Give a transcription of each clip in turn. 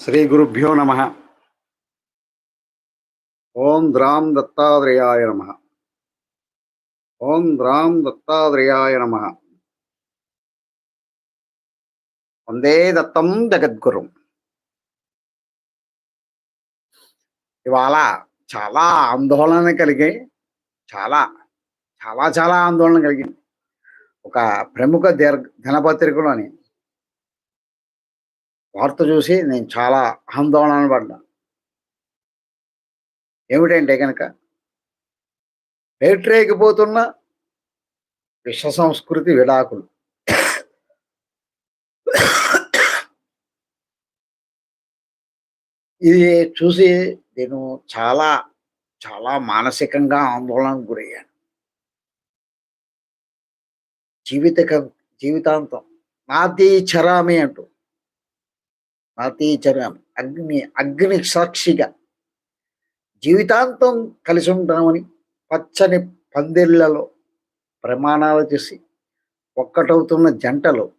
శ్రీ గురుభ్యో నమ. ఓం ద్రాం దత్తాత్రేయాయ నమ. ఓం ద్రాం దత్తాత్రేయాయ నమ. వందే దత్తం జగద్గురు. ఇవాళ చాలా ఆందోళన కలిగాయి చాలా చాలా చాలా ఆందోళన కలిగింది ఒక ప్రముఖ దీర్ఘ దినపత్రికలోని వార్త చూసి నేను చాలా ఆందోళన పడ్డా. ఏమిటంటే కనుక పేట్రేకిపోతున్న విశ్వ సంస్కృతి విడాకులు. ఇది చూసి నేను చాలా చాలా మానసికంగా ఆందోళనకు గురయ్యాను. జీవిత జీవితాంతం నాది చరామి అంటూ నాతీచరం అగ్ని అగ్ని సాక్షిగా జీవితాంతం కలిసి ఉంటామని పచ్చని పందిళ్ళలో ప్రమాణాలు చేసి ఒక్కటవుతున్న జంటలు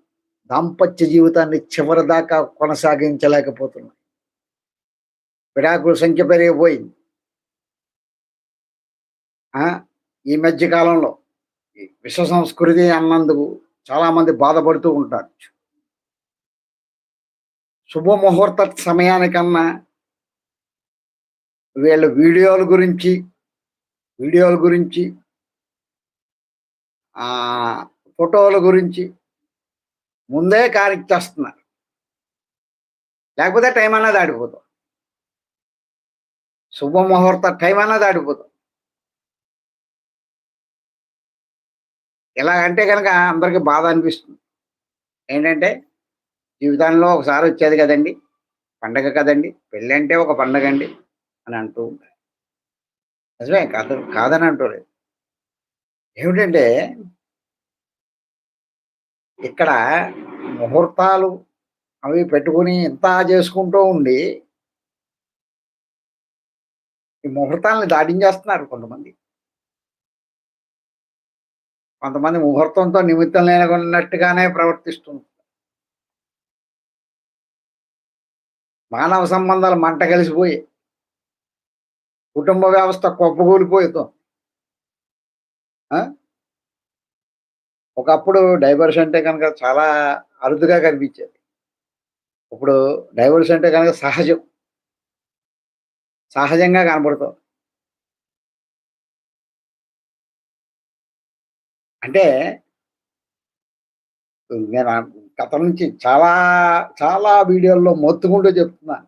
దాంపత్య జీవితాన్ని చివరిదాకా కొనసాగించలేకపోతున్నాయి. విడాకుల సంఖ్య పెరిగిపోయింది. ఈ మధ్య కాలంలో విశ్వ సంస్కృతి అన్నందుకు చాలామంది బాధపడుతూ ఉంటారు. శుభముహూర్త సమయానికన్నా వీళ్ళ వీడియోల గురించి వీడియోల గురించి ఫోటోల గురించి ముందే కానిచ్చేస్తున్నారు లేకపోతే టైం అన్నది ఆడిపోతాం శుభముహూర్త టైం అన్నది ఆడిపోతాం ఎలాగంటే కనుక అందరికీ బాధ అనిపిస్తుంది. ఏంటంటే జీవితంలో ఒకసారి వచ్చేది కదండి. పండగ కదండి. పెళ్ళి అంటే ఒక పండగ అండి అని అంటూ ఉంటారు. నిజమే కాదు కాదని అంటూలేదు. ఏమిటంటే ఇక్కడ ముహూర్తాలు అవి పెట్టుకుని ఇంత చేసుకుంటూ ఉండి ఈ ముహూర్తాలను దాటించేస్తున్నారు కొంతమంది. కొంతమంది ముహూర్తంతో నిమిత్తం లేనట్టుగానే ప్రవర్తిస్తుంది మానవ సంబంధాలు మంట కలిసిపోయి కుటుంబ వ్యవస్థ కొప్పగూలిపోయితో ఒకప్పుడు డైవర్స్ అంటే కనుక చాలా అరుదుగా కనిపించేది. ఇప్పుడు డైవర్స్ అంటే కనుక సహజం. సహజంగా కనబడుతుంది అంటే నేను గత నుంచి చాలా చాలా వీడియోల్లో మొత్తుకుంటూ చెప్తున్నాను.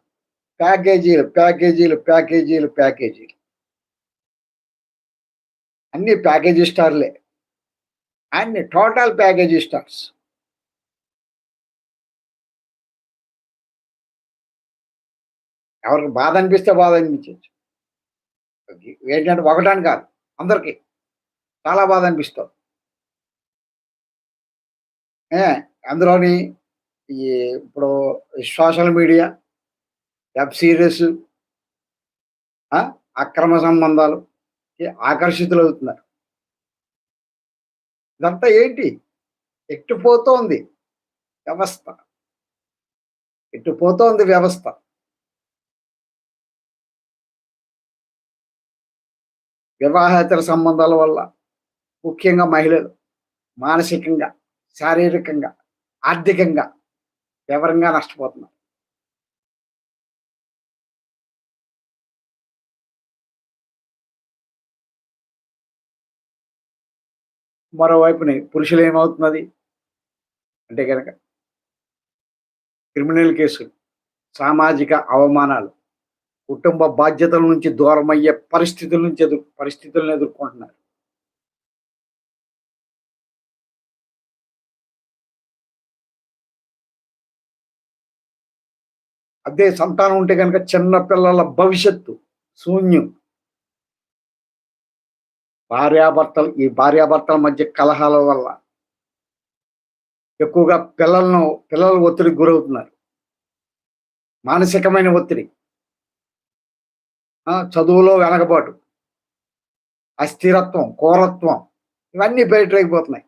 ప్యాకేజీలు ప్యాకేజీలు ప్యాకేజీలు ప్యాకేజీలు. అన్ని ప్యాకేజీ స్టార్లే. అన్ని టోటల్ ప్యాకేజీ స్టార్స్. ఎవరికి బాధ అనిపిస్తే బాధ అనిపించవచ్చు ఏంటంటే ఒకటాని కాదు అందరికీ చాలా బాధ అనిపిస్తుంది. అందులోని ఈ ఇప్పుడు సోషల్ మీడియా వెబ్ సిరీస్ అక్రమ సంబంధాలు ఆకర్షితులు అవుతున్నారు ఇదంతా ఏంటి? ఎట్టుపోతోంది వ్యవస్థ. ఎట్టుపోతోంది వ్యవస్థ. వివాహేతర సంబంధాల వల్ల ముఖ్యంగా మహిళలు మానసికంగా శారీరకంగా ఆర్థికంగా వివరంగా నష్టపోతున్నారు. మరోవైపుని పురుషులు ఏమవుతున్నది? అంటే కనుక క్రిమినల్ కేసులు సామాజిక అవమానాలు కుటుంబ బాధ్యతల నుంచి దూరమయ్యే పరిస్థితుల నుంచి ఎదురు పరిస్థితులను ఎదుర్కొంటున్నారు. అదే సంతానం ఉంటే కనుక చిన్న పిల్లల భవిష్యత్తు శూన్యం. భార్యాభర్తలు ఈ భార్యాభర్తల మధ్య కలహాల వల్ల ఎక్కువగా పిల్లలను పిల్లలు ఒత్తిడికి గురవుతున్నారు. మానసికమైన ఒత్తిడి. చదువులో వెనకబాటు. అస్థిరత్వం కోరత్వం ఇవన్నీ బయటపోతున్నాయి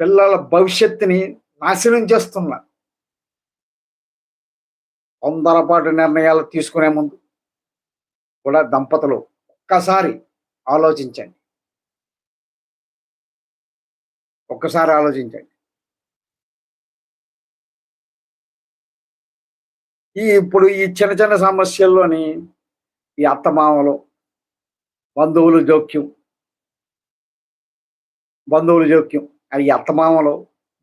పిల్లల భవిష్యత్తుని నాశనం చేస్తున్నారు. తొందరపాటు నిర్ణయాలు తీసుకునే ముందు కూడా దంపతులు ఒక్కసారి ఆలోచించండి. ఒక్కసారి ఆలోచించండి. ఈ ఇప్పుడు ఈ చిన్న చిన్న సమస్యల్లోని ఈ అత్తమామలు బంధువులు జోక్యం బంధువుల జోక్యం అది అత్తమామలు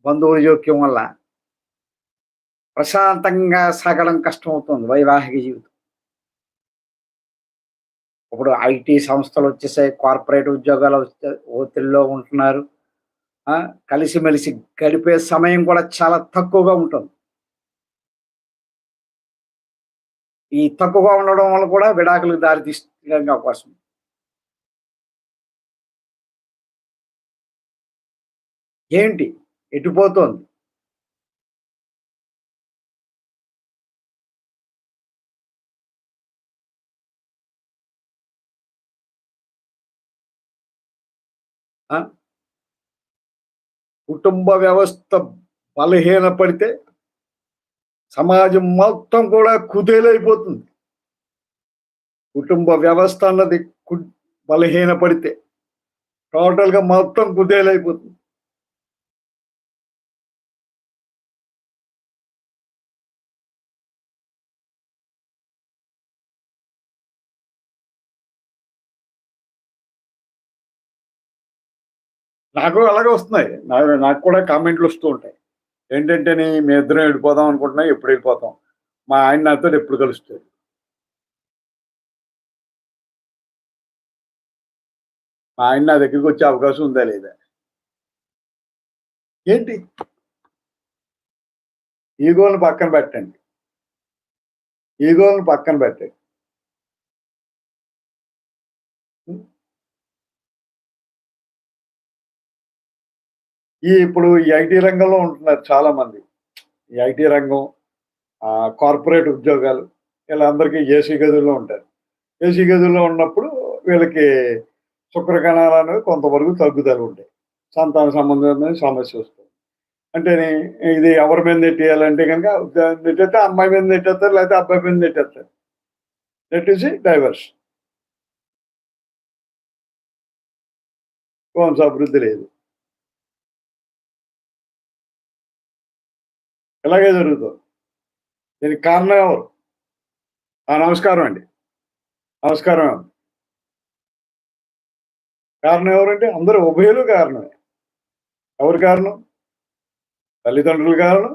బంధువుల జోక్యం వల్ల ప్రశాంతంగా సాగడం కష్టం అవుతుంది వైవాహిక జీవితం. ఇప్పుడు ఐటీ సంస్థలు వచ్చేసాయి కార్పొరేట్ ఉద్యోగాలు వచ్చే ఒత్తిడిలో ఉంటున్నారు. కలిసిమెలిసి గడిపే సమయం కూడా చాలా తక్కువగా ఉంటుంది. ఈ తక్కువగా ఉండడం వల్ల కూడా విడాకులకు దారి తీసుకోవడానికి అవకాశం ఏంటి? ఎటుపోతోంది కుటుంబ వ్యవస్థ బలహీనపడితే సమాజం మొత్తం కూడా కుదేలైపోతుంది. కుటుంబ వ్యవస్థ అన్నది కు- బలహీనపడితే టోటల్గా మొత్తం కుదేలైపోతుంది. నాకు అలాగే వస్తున్నాయి. నాకు నాకు కూడా కామెంట్లు వస్తూ ఉంటాయి. ఏంటంటే మీ ఇద్దరం వెళ్ళిపోదాం అనుకుంటున్నా ఎప్పుడు వెళ్ళిపోతాం? మా ఆయన నాతో ఎప్పుడు కలుస్తారు? మా ఆయన నా దగ్గరికి వచ్చే అవకాశం ఉందా లేదా? ఏంటి? ఈగోలను పక్కన పెట్టండి. ఈగోలను పక్కన పెట్టండి. ఈ ఇప్పుడు ఈ ఐటీ రంగంలో ఉంటున్నారు చాలా మంది ఈ ఐటీ రంగం కార్పొరేట్ ఉద్యోగాలు వీళ్ళందరికీ ఏసీ గదుల్లో ఉంటారు. ఏసీ గదుల్లో ఉన్నప్పుడు వీళ్ళకి శుక్రకణాలు అనేవి కొంతవరకు తగ్గుదల ఉంటాయి సంతాన సంబంధమైన సమస్య వస్తుంది. అంటే ఇది ఎవరి మీద నెట్టేయాలంటే కనుక నెట్టేస్తే అమ్మాయి మీద నెట్టేస్తారు లేకపోతే అబ్బాయి మీద నెట్టేస్తారు. నెట్టేసి డైవర్స్ వంశ అభివృద్ధి లేదు. ఇలాగే జరుగుతుంది దీనికి కారణం ఎవరు? నమస్కారం అండి. నమస్కారం కారణం ఎవరంటే అందరూ ఉభయలు కారణమే. ఎవరు కారణం? తల్లిదండ్రులు కారణం?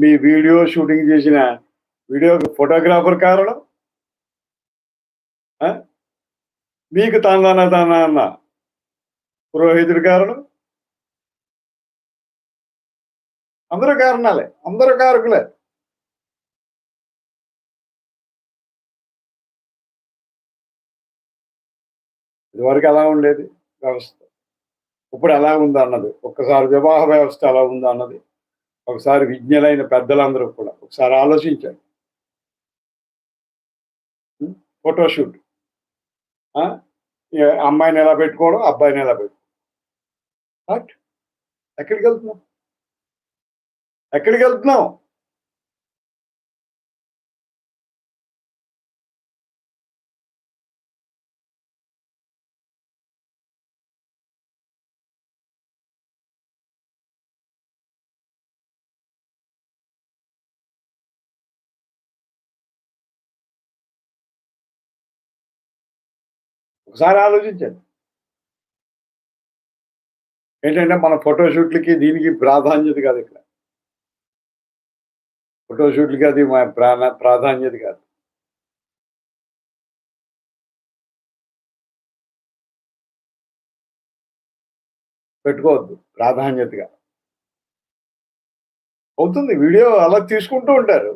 మీ వీడియో షూటింగ్ చేసిన వీడియో ఫోటోగ్రాఫర్ కారణం? మీకు తందన తన అన్న పురోహితుడి కారణం? అందరూ కారణాలే అందరూ కారకులే. ఇదివరకు ఎలా ఉండేది వ్యవస్థ. ఇప్పుడు ఎలా ఉంది అన్నది. ఒక్కసారి వివాహ వ్యవస్థ ఎలా ఉంది అన్నది. ఒకసారి విజ్ఞులైన పెద్దలందరూ కూడా ఒకసారి ఆలోచించారు ఫోటోషూట్ ఆ? అమ్మాయిని ఎలా పెట్టుకోవడం అబ్బాయిని ఎలా పెట్టుకోవడం. ఎక్కడికి వెళ్తున్నాం ఎక్కడికి వెళ్తున్నావు? ఒకసారి ఆలోచించండి. ఏంటంటే మన ఫోటోషూట్లకి దీనికి ప్రాధాన్యత కాదు ఇక్కడ. ఫోటోషూట్లకి అది మా ప్రాణ ప్రాధాన్యత కాదు పెట్టుకోవద్దు ప్రాధాన్యతగా అవుతుంది వీడియో అలా తీసుకుంటూ ఉంటారు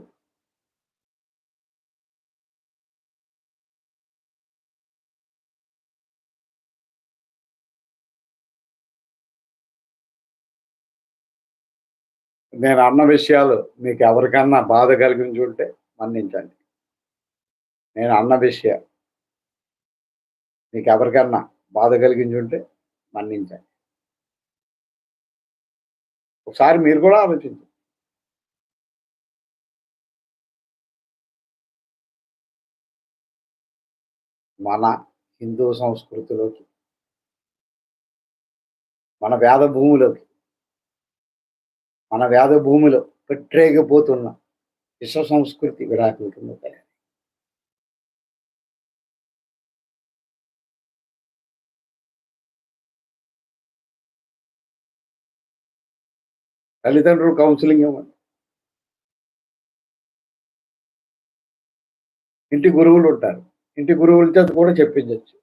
నేను అన్న విషయాలు మీకు ఎవరికన్నా బాధ కలిగించుంటే మన్నించండి. నేను అన్న విషయాలు మీకు ఎవరికన్నా బాధ కలిగించి ఉంటే మన్నించండి. ఒకసారి మీరు కూడా ఆలోచించండి. మన హిందూ సంస్కృతిలోకి మన వేద భూమిలోకి మన వేద భూమిలో పెట్టేగిపోతున్న విశ్వ సంస్కృతి విడాకుల కింద తయారు. తల్లిదండ్రులు కౌన్సిలింగ్ ఇవ్వండి ఇంటి గురువులు ఉంటారు. ఇంటి గురువుల చేత కూడా చెప్పించవచ్చు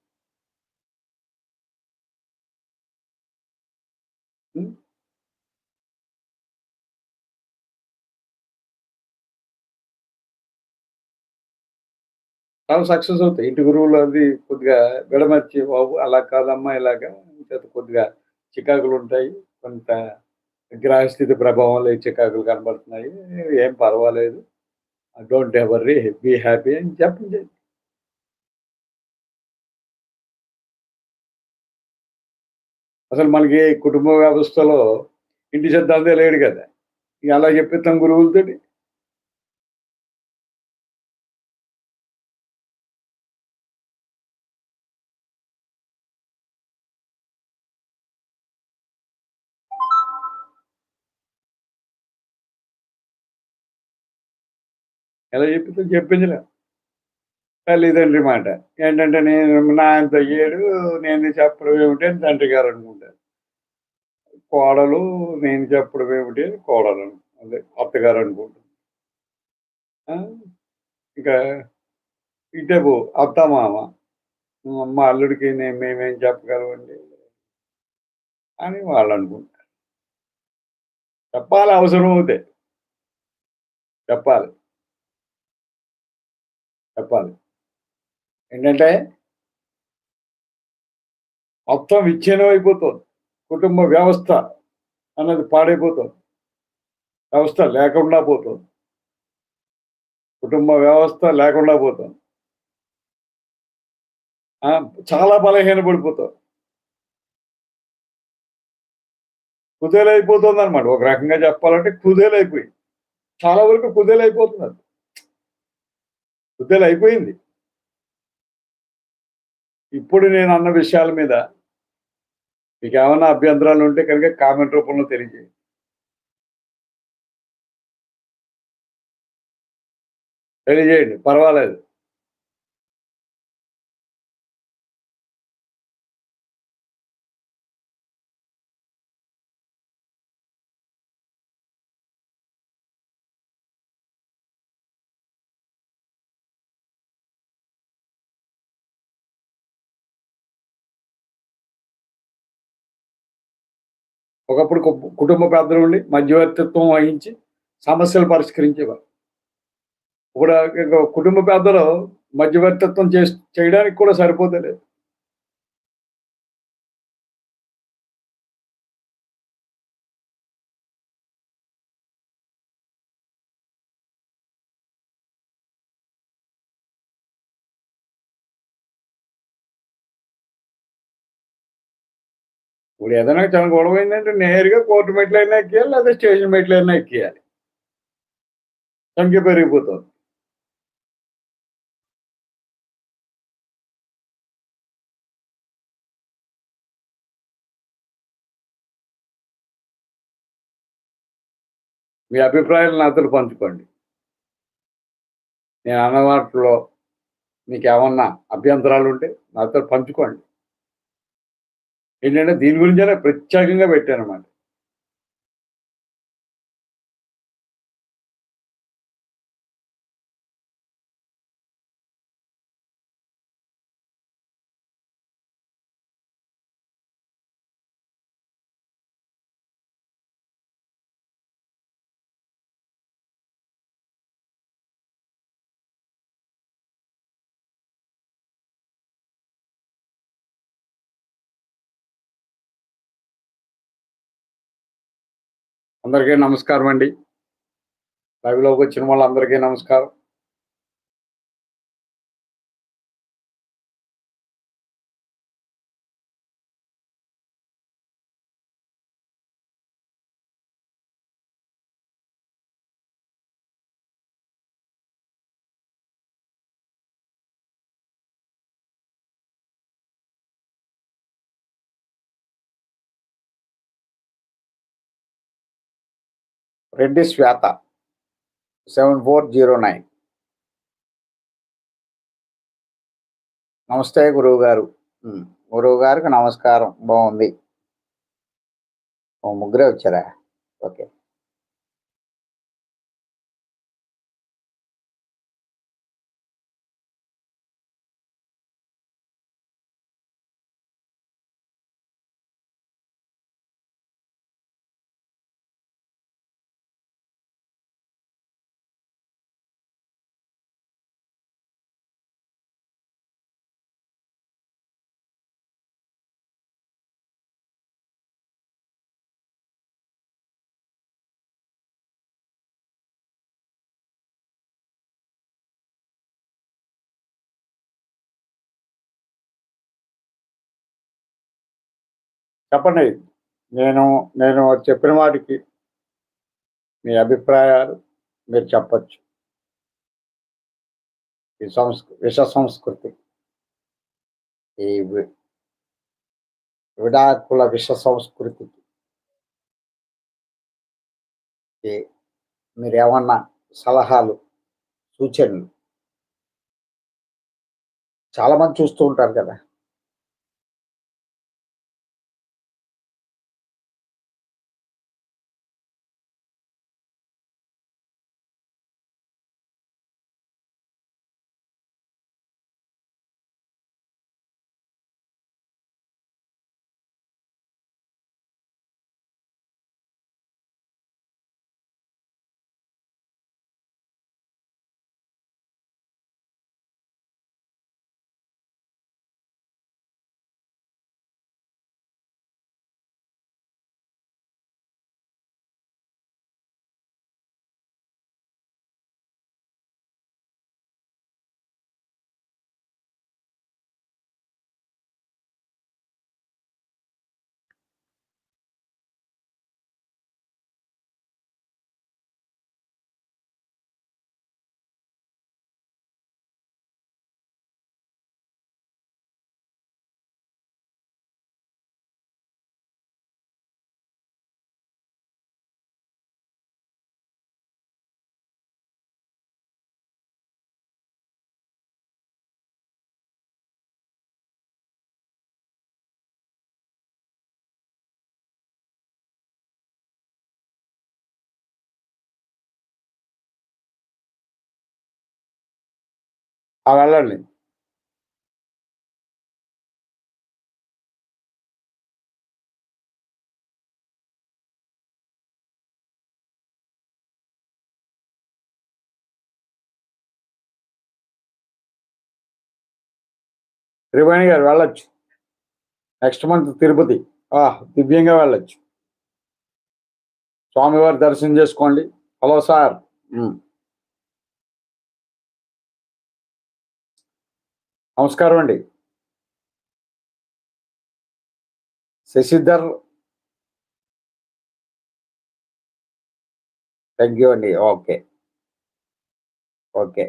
చాలా సక్సెస్ అవుతాయి. ఇంటి గురువులు అది కొద్దిగా విడమర్చి బాబు అలా కాదమ్మా ఇలాగా చేత కొద్దిగా చికాకులు ఉంటాయి. కొంత గ్రహస్థితి ప్రభావంలో చికాకులు కనబడుతున్నాయి. ఏం పర్వాలేదు. డోంట్ ఎవర్ బీ హ్యాపీ అని చెప్పండి అసలు మనకి కుటుంబ వ్యవస్థలో ఇంటి సిద్ధాంతే లేడు కదా. ఇక అలా చెప్పిస్తాం గురువులతోటి. ఎలా చెప్పిందో చెప్పించలే తల్లిదండ్రి మాట. ఏంటంటే నేను నా అంత అయ్యాడు నేను చెప్పడం ఏమిటి అని తండ్రి గారు అనుకుంటారు. కోడలు నేను చెప్పడం ఏమిటి అని కోడలు అదే అత్తగారు అనుకుంటారు. ఇంకా ఇటే పో అత్త మామ. మా అల్లుడికి నేను మేమేం చెప్పగలమండి అని వాళ్ళు అనుకుంటారు. చెప్పాలి అవసరం అవుతే. చెప్పాలి. చెప్పాలి. ఏంటంటే మొత్తం విచ్ఛిన్నం అయిపోతుంది కుటుంబ వ్యవస్థ అన్నది పాడైపోతుంది. వ్యవస్థ లేకుండా పోతుంది. కుటుంబ వ్యవస్థ లేకుండా పోతుంది. చాలా బలహీన పడిపోతాం కుదేలైపోతుంది అనమాట ఒక రకంగా చెప్పాలంటే కుదేలైపోయి చాలా వరకు కుదేలైపోతున్నారు కుదేలు అయిపోయింది. ఇప్పుడు నేను అన్న విషయాల మీద మీకు ఏమైనా అభ్యంతరాలు ఉంటే కనుక కామెంట్ రూపంలో తెలియజేయండి. తెలియజేయండి. పర్వాలేదు. ఒకప్పుడు కుటుంబ పెద్దలు ఉండి మధ్యవర్తిత్వం వహించి సమస్యలు పరిష్కరించేవారు. ఇప్పుడు కుటుంబ పెద్దలు మధ్యవర్తిత్వం చేయడానికి కూడా సరిపోతలేదు. ఇప్పుడు ఏదైనా చాలా గొడవ ఏంటంటే నేరుగా కోర్టు మెట్లైనా ఎక్కియాలి లేదా స్టేషన్ మెట్లైనా ఎక్కియాలి. సంఖ్య పెరిగిపోతుంది. మీ అభిప్రాయాలు నాతో పంచుకోండి. నేను అన్న వాటిలో మీకు ఏమన్నా అభ్యంతరాలు ఉంటే నాతో పంచుకోండి. ఏంటంటే దీని గురించే ప్రత్యేకంగా పెట్టానమాట అందరికీ నమస్కారం అండి. లైవ్లోకి వచ్చిన వాళ్ళందరికీ నమస్కారం. Reddy Swetha seven four zero nine నమస్తే గురువు గారు గురువు గారికి నమస్కారం. బాగుంది. ఓ ముగ్గురే వచ్చారా? ఓకే. చెప్పండి. నేను నేను చెప్పిన వాటికి మీ అభిప్రాయాలు మీరు చెప్పచ్చు. ఈ సంస్కృ విష సంస్కృతి. ఈ విడాకుల విష సంస్కృతికి మీరు ఏమన్నా సలహాలు సూచనలు? చాలామంది చూస్తూ ఉంటారు కదా. ఆ వెళ్ళండి త్రివేణి గారు వెళ్ళొచ్చు. Next month Tirupati. ఆ, దివ్యంగా వెళ్ళొచ్చు. స్వామివారి దర్శనం చేసుకోండి. Hello sir. నమస్కారం అండి. శశిధర్ థ్యాంక్ యూ అండి. ఓకే. ఓకే.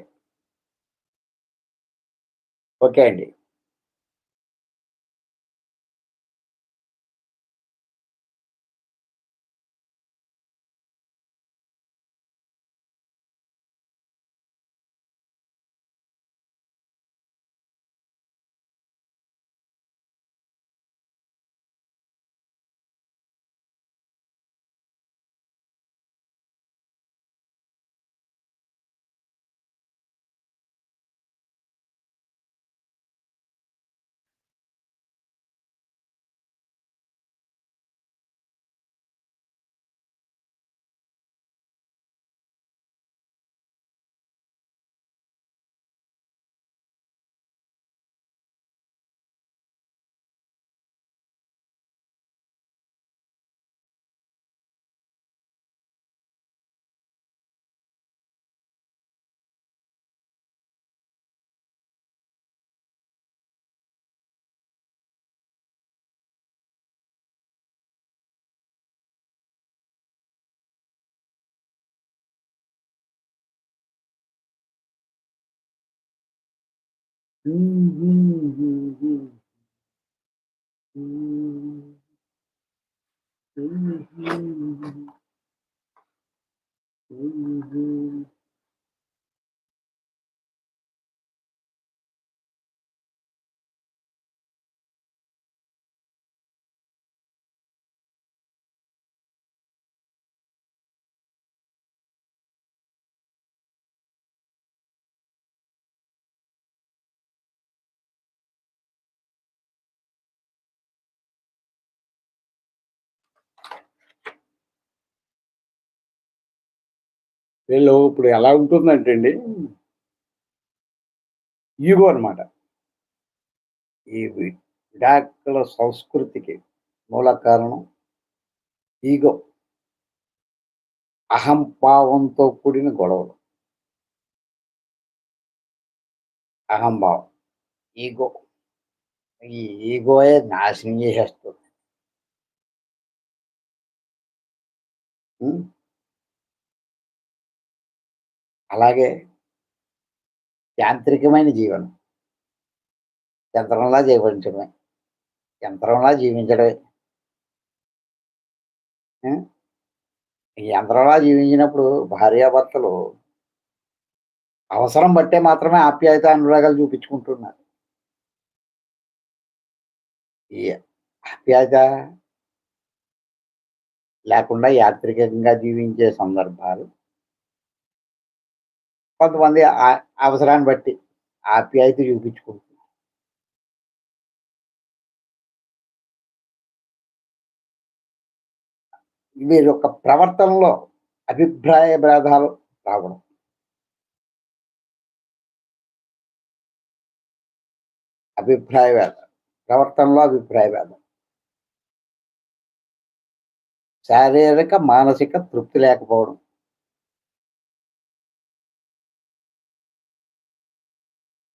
ఓకే అండి. Mm-hmm. వీళ్ళు ఇప్పుడు ఎలా ఉంటుందంటే అండి ఈగో అనమాట ఈ విడాకుల సంస్కృతికి మూల కారణం ఈగో. అహంభావంతో కూడిన గొడవలు. అహంభావం ఈగో. ఈ ఈగోయే నాశనం చేసేస్తుంది. అలాగే యాంత్రికమైన జీవనం. యంత్రంలా జీవించడమే. యంత్రంలా జీవించడమే. యంత్రంలా జీవించినప్పుడు భార్యాభర్తలు అవసరం బట్టే మాత్రమే ఆప్యాయత అనురాగాలు చూపించుకుంటున్నారు. ఈ ఆప్యాయత లేకుండా యాంత్రికంగా జీవించే సందర్భాలు కొంతమంది ఆ- అవసరాన్ని బట్టి ఆప్యాయత చూపించుకుంటుంది వీరి యొక్క ప్రవర్తనలో అభిప్రాయ భేదాలు రావడం అభిప్రాయ భేదం ప్రవర్తనలో అభిప్రాయ భేదం. శారీరక మానసిక తృప్తి లేకపోవడం.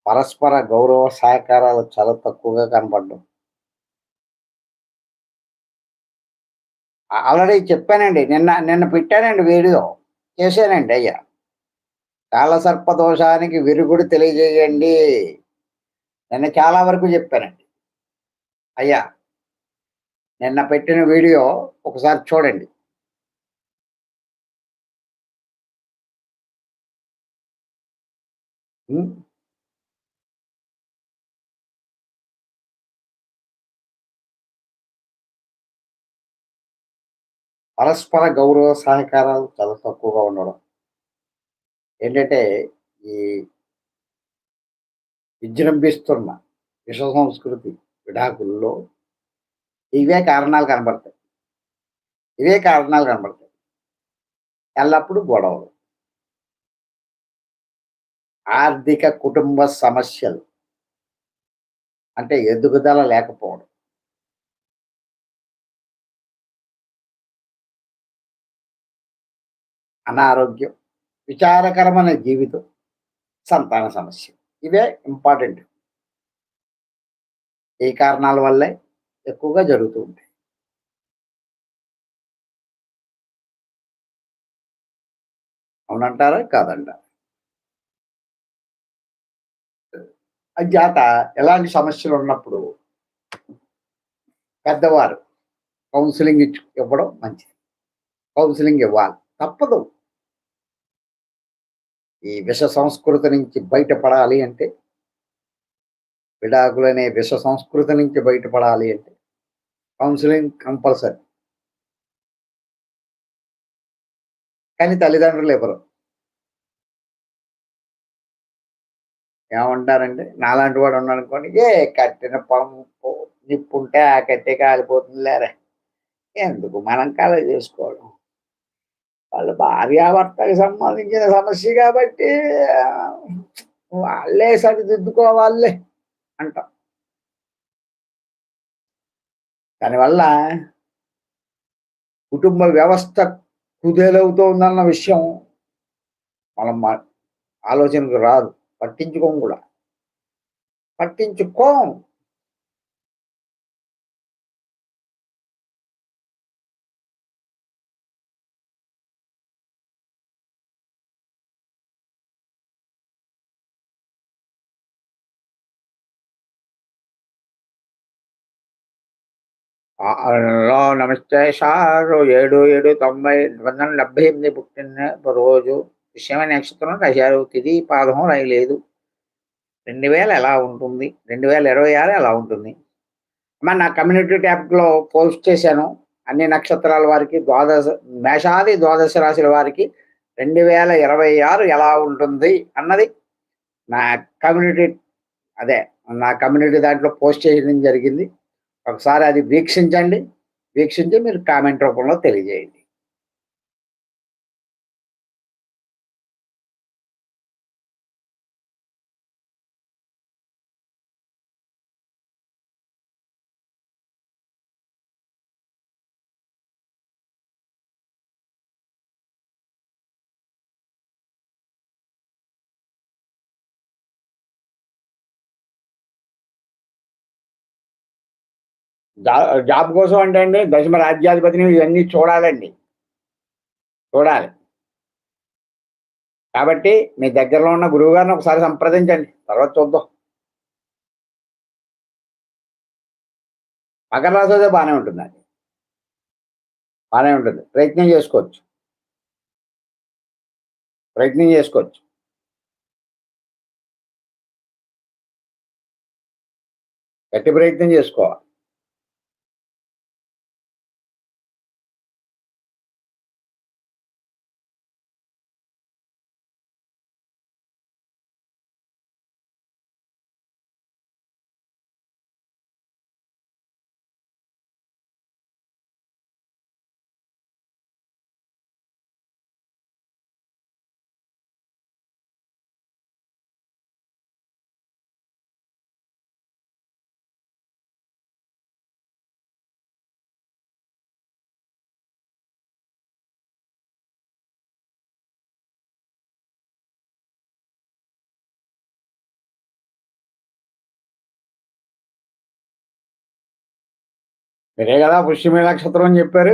పరస్పర గౌరవ సహకారాలు చాలా తక్కువగా కనపడ్డం ఆల్రెడీ చెప్పానండి నిన్న నిన్న పెట్టానండి వీడియో చేశానండి అయ్యా. కాలసర్ప దోషానికి విరుగుడు తెలియజేయండి. నిన్న చాలా వరకు చెప్పానండి. అయ్యా నిన్న పెట్టిన వీడియో ఒకసారి చూడండి. ఉం? పరస్పర గౌరవ సహకారాలు చాలా తక్కువగా ఉండడం. ఏంటంటే ఈ విజృంభిస్తున్న విశ్వ సంస్కృతి విడాకుల్లో ఇవే కారణాలు కనబడతాయి. ఇవే కారణాలు కనబడతాయి. ఎల్లప్పుడూ గొడవలు. ఆర్థిక కుటుంబ సమస్యలు. అంటే ఎదుగుదల లేకపోవడం. అనారోగ్యం విచారకరమైన జీవితం సంతాన సమస్య. ఇవే ఇంపార్టెంట్ ఈ కారణాల వల్లే ఎక్కువగా జరుగుతూ ఉంటాయి. అవునంటారా? కాదంటారా? అజాత ఎలాంటి సమస్యలు ఉన్నప్పుడు పెద్దవారు కౌన్సిలింగ్ ఇచ్చు ఇవ్వడం మంచిది. కౌన్సిలింగ్ ఇవ్వాలి. తప్పదు. ఈ విష సంస్కృతి నుంచి బయటపడాలి అంటే విడాకులనే విష సంస్కృతి నుంచి బయటపడాలి అంటే కౌన్సిలింగ్ కంపల్సరీ కానీ తల్లిదండ్రులు ఎవరు? ఏమంటారంటే నాలాంటి వాడు ఉన్నానుకోండి ఏ కట్టిన పంపు నిప్పుంటే ఆ కట్టే కాలిపోతుంది లేరా ఎందుకు మనం కాల చేసుకోవడం? వాళ్ళ భార్యాభర్తకి సంబంధించిన సమస్య కాబట్టి వాళ్ళే సరిదిద్దుకోవాలే అంటాం. దానివల్ల కుటుంబ వ్యవస్థ కుదేలవుతోందన్న విషయం మనం ఆలోచనకు రాదు. పట్టించుకోం కూడా. పట్టించుకోం. నమస్తే సార్. ఏడు ఏడు తొంభై వందల డెబ్బై ఎనిమిది పుట్టిన రోజు విషయమైన నక్షత్రం రాశారు తిది పాదం రాయలేదు రెండు వేల ఎలా ఉంటుంది? రెండు వేల ఇరవై ఆరు ఎలా ఉంటుంది? అమ్మ నా కమ్యూనిటీ ట్యాబ్లో పోస్ట్ చేశాను. అన్ని నక్షత్రాల వారికి ద్వాదశ మేషాది ద్వాదశ రాశుల వారికి రెండు వేల ఇరవై ఆరు ఎలా ఉంటుంది అన్నది నా కమ్యూనిటీ అదే నా కమ్యూనిటీ దాంట్లో పోస్ట్ చేయడం జరిగింది. ఒకసారి అది వీక్షించండి. వీక్షించి మీరు కామెంట్ రూపంలో తెలియజేయండి. జాబ్ కోసం అంటే అండి దశమ రాజ్యాధిపతిని ఇవన్నీ చూడాలండి. చూడాలి. కాబట్టి మీ దగ్గరలో ఉన్న గురువు గారిని ఒకసారి సంప్రదించండి. తర్వాత చూద్దాం. మకర రాశి అయితే బాగానే ఉంటుందండి. బాగానే ఉంటుంది. ప్రయత్నం చేసుకోవచ్చు. ప్రయత్నం చేసుకోవచ్చు. గట్టి ప్రయత్నం చేసుకోవాలి. మీరే కదా పుష్యమే నక్షత్రం అని చెప్పారు